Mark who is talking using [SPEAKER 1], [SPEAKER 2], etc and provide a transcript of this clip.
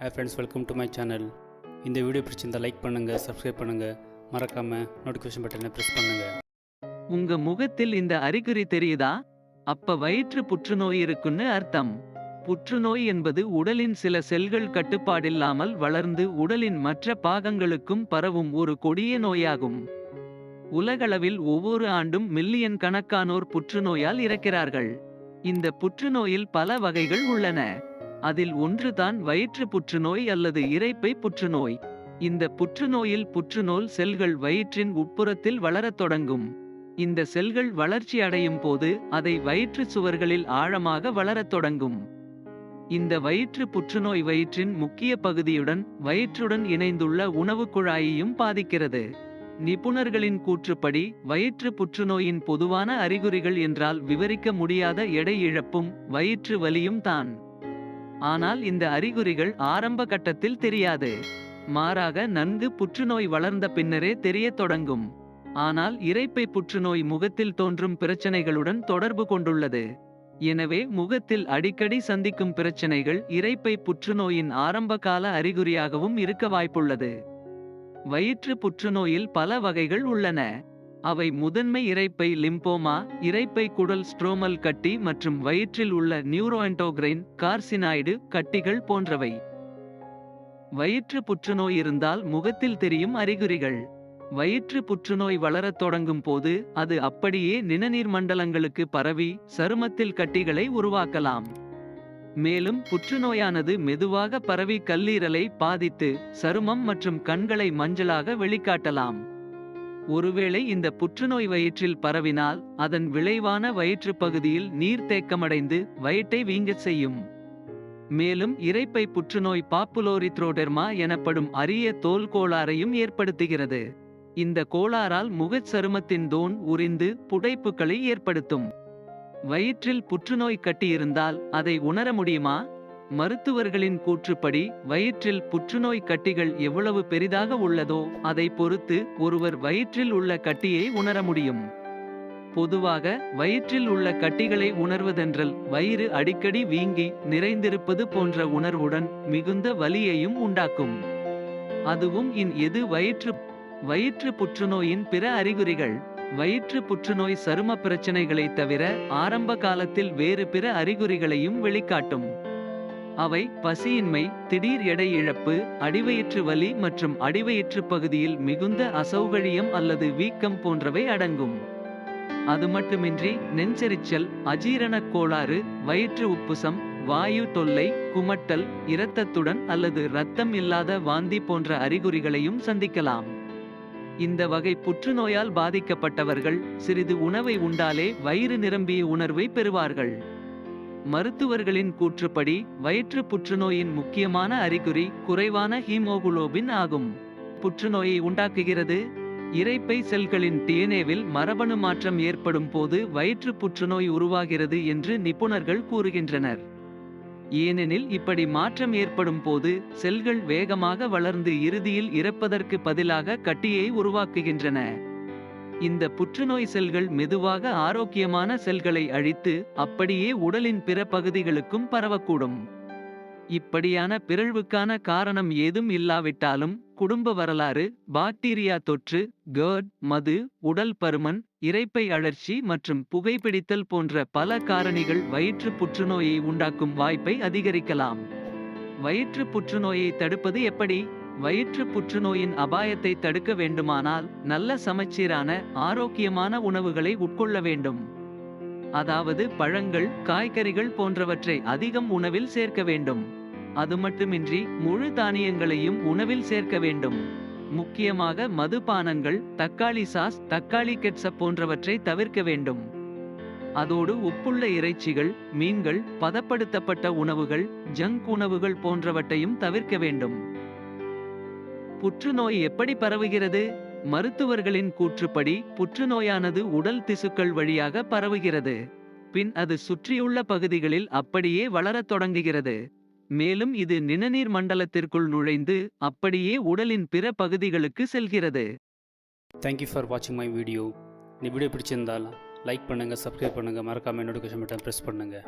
[SPEAKER 1] Hey friends welcome to my channel இந்த video பிடிச்சிருந்தால் like பண்ணுங்கள் சப்ஸ்கிரைப் பண்ணுங்கள் மறக்காமல் நோட்டிஃபிகேஷன் பட்டனை ப்ரெஸ் பண்ணுங்கள்
[SPEAKER 2] உங்க முகத்தில் இந்த அறிகுறி தெரியுதா? அப்ப வயிற்று புற்றுநோய் இருக்குன்னு அர்த்தம். புற்றுநோய் என்பது உடலின் சில செல்கள் கட்டுப்பாடில்லாமல் வளர்ந்து உடலின் மற்ற பாகங்களுக்கும் பரவும் ஒரு கொடிய நோயாகும். உலகளவில் ஒவ்வொரு ஆண்டும் மில்லியன் கணக்கானோர் புற்றுநோயால் இறக்கிறார்கள். இந்த புற்றுநோயில் பல வகைகள் உள்ளன. அதில் ஒன்றுதான் வயிற்று புற்றுநோய் அல்லது இறைப்பை புற்றுநோய். இந்த புற்றுநோயில் புற்றுநோல் செல்கள் வயிற்றின் உட்புறத்தில் வளரத் தொடங்கும். இந்த செல்கள் வளர்ச்சி அடையும் போது அதை வயிற்று சுவர்களில் ஆழமாக வளரத் தொடங்கும். இந்த வயிற்று புற்றுநோய் வயிற்றின் முக்கிய பகுதியுடன் வயிற்றுடன் இணைந்துள்ள உணவுக் குழாயையும் பாதிக்கிறது. நிபுணர்களின் கூற்றுப்படி வயிற்று புற்றுநோயின் பொதுவான அறிகுறிகள் என்றால் விவரிக்க முடியாத எடை இழப்பும் வயிற்று வலியும் தான். ஆனால் இந்த அறிகுறிகள் ஆரம்ப கட்டத்தில் தெரியாது. மாறாக நன்கு புற்றுநோய் வளர்ந்த பின்னரே தெரியத் தொடங்கும். ஆனால் இரைப்பை புற்றுநோய் முகத்தில் தோன்றும் பிரச்சனைகளுடன் தொடர்பு கொண்டுள்ளது. எனவே முகத்தில் அடிக்கடி சந்திக்கும் பிரச்சனைகள் இரைப்பை புற்றுநோயின் ஆரம்பகால அறிகுறியாகவும் இருக்க வாய்ப்புள்ளது. வயிற்று புற்றுநோயில் பல வகைகள் உள்ளன. அவை முதன்மை இரைப்பை லிம்போமா இரைப்பை குடல் ஸ்ட்ரோமல் கட்டி மற்றும் வயிற்றில் உள்ள நியூரோஎன்டோகிரைன் கார்சினாய்டு கட்டிகள் போன்றவை. வயிற்று புற்றுநோய் இருந்தால் முகத்தில் தெரியும் அறிகுறிகள். வயிற்று புற்றுநோய் வளரத் தொடங்கும் போது அது அப்படியே நிணநீர் மண்டலங்களுக்கு பரவி சருமத்தில் கட்டிகளை உருவாக்கலாம். மேலும் புற்றுநோயானது மெதுவாக பரவி கல்லீரலை பாதித்து சருமம் மற்றும் கண்களை மஞ்சளாக வெளிக்காட்டலாம். ஒருவேளை இந்த புற்றுநோய் வயிற்றில் பரவினால் அதன் விளைவான வயிற்றுப் பகுதியில் நீர்த்தேக்கமடைந்து வயிற்றை வீங்கச் செய்யும். மேலும் இரைப்பை புற்றுநோய் பாப்புலோரித்ரோடெர்மா எனப்படும் அரிய தோல் கோளாறையும் ஏற்படுத்துகிறது. இந்த கோளாறால் முகச் சருமத்தின் தோன் உறிந்து புடைப்புகளை ஏற்படுத்தும். வயிற்றில் புற்றுநோய் கட்டியிருந்தால் அதை உணர முடியுமா? மருத்துவர்களின் கூற்றுப்படி வயிற்றில் புற்றுநோய் கட்டிகள் எவ்வளவு பெரிதாக உள்ளதோ அதை பொறுத்து ஒருவர் வயிற்றில் உள்ள கட்டியை உணர முடியும். பொதுவாக வயிற்றில் உள்ள கட்டிகளை உணர்வதென்றல் வயிறு அடிக்கடி வீங்கி நிறைந்திருப்பது போன்ற உணர்வுடன் மிகுந்த வலியையும் உண்டாக்கும். அதுவும் இன் எது வயிற்று வயிற்று புற்றுநோயின் பிற அறிகுறிகள். வயிற்று புற்றுநோய் சரும பிரச்சனைகளைத் தவிர ஆரம்ப காலத்தில் வேறு பிற அறிகுறிகளையும் வெளிக்காட்டும். அவை பசியின்மை திடீர் எடை இழப்பு அடிவயிற்று வலி மற்றும் அடிவயிற்று பகுதியில் மிகுந்த அசௌகரியம் அல்லது வீக்கம் போன்றவை அடங்கும். அது மட்டுமின்றி நெஞ்செரிச்சல் அஜீரணக் கோளாறு வயிற்று உப்புசம் வாயு தொல்லை குமட்டல் இரத்தத்துடன் அல்லது இரத்தம் இல்லாத வாந்தி போன்ற அறிகுறிகளையும் சந்திக்கலாம். இந்த வகை புற்றுநோயால் பாதிக்கப்பட்டவர்கள் சிறிது உணவை உண்டாலே வயிறு நிரம்பிய உணர்வை பெறுவார்கள். மருத்துவர்களின் கூற்றுப்படி வயிற்று புற்றுநோயின் முக்கியமான அறிகுறி குறைவான ஹீமோகுளோபின் ஆகும். புற்றுநோயை உண்டாக்குகிறது. இறைப்பை செல்களின் டிஎன்ஏவில் மரபணு மாற்றம் ஏற்படும் போது வயிற்று புற்றுநோய் உருவாகிறது என்று நிபுணர்கள் கூறுகின்றனர். ஏனெனில் இப்படி மாற்றம் ஏற்படும் போது செல்கள் வேகமாக வளர்ந்து இறுதியில் இறப்பதற்கு பதிலாக கட்டியை உருவாக்குகின்றன. இந்த புற்றுநோய் செல்கள் மெதுவாக ஆரோக்கியமான செல்களை அழித்து அப்படியே உடலின் பிற பகுதிகளுக்கும் பரவக்கூடும். இப்படியான பிறழ்வுக்கான காரணம் ஏதும் இல்லாவிட்டாலும் குடும்ப வரலாறு பாக்டீரியா தொற்று கேர்ட் மது உடல் பருமன் இரைப்பை அழற்சி மற்றும் புகைப்பிடித்தல் போன்ற பல காரணிகள் வயிற்று புற்றுநோயை உண்டாக்கும் வாய்ப்பை அதிகரிக்கலாம். வயிற்று புற்றுநோயை தடுப்பது எப்படி? வயிற்று புற்றுநோயின் அபாயத்தை தடுக்க வேண்டுமானால் நல்ல சமச்சீரான ஆரோக்கியமான உணவுகளை உட்கொள்ள வேண்டும். அதாவது பழங்கள் காய்கறிகள் போன்றவற்றை அதிகம் உணவில் சேர்க்க வேண்டும். அது மட்டுமின்றி முழு தானியங்களையும் உணவில் சேர்க்க வேண்டும். முக்கியமாக மதுபானங்கள் தக்காளி சாஸ் தக்காளி கெட்சப் போன்றவற்றை தவிர்க்க வேண்டும். அதோடு உப்புள்ள இறைச்சிகள் மீன்கள் பதப்படுத்தப்பட்ட உணவுகள் ஜங்க் உணவுகள் போன்றவற்றையும் தவிர்க்க வேண்டும். புற்றுநோய் எப்படி பரவுகிறது? மருத்துவர்களின் கூற்றுப்படி புற்றுநோயானது உடல் திசுக்கள் வழியாக பரவுகிறது. பின் அது சுற்றியுள்ள பகுதிகளில் அப்படியே வளரத் தொடங்குகிறது. மேலும் இது நிணநீர் மண்டலத்திற்குள் நுழைந்து அப்படியே உடலின் பிற பகுதிகளுக்கு செல்கிறது.
[SPEAKER 1] தேங்க்யூ ஃபார் வாட்சிங் மை வீடியோ இந்த வீடியோ பிடிச்சிருந்தால் லைக் பண்ணுங்கள் சப்ஸ்கிரைப் பண்ணுங்கள் மறக்காமல் நோட்டிஃபிகேஷன் பட்டன் ப்ரெஸ் பண்ணுங்கள்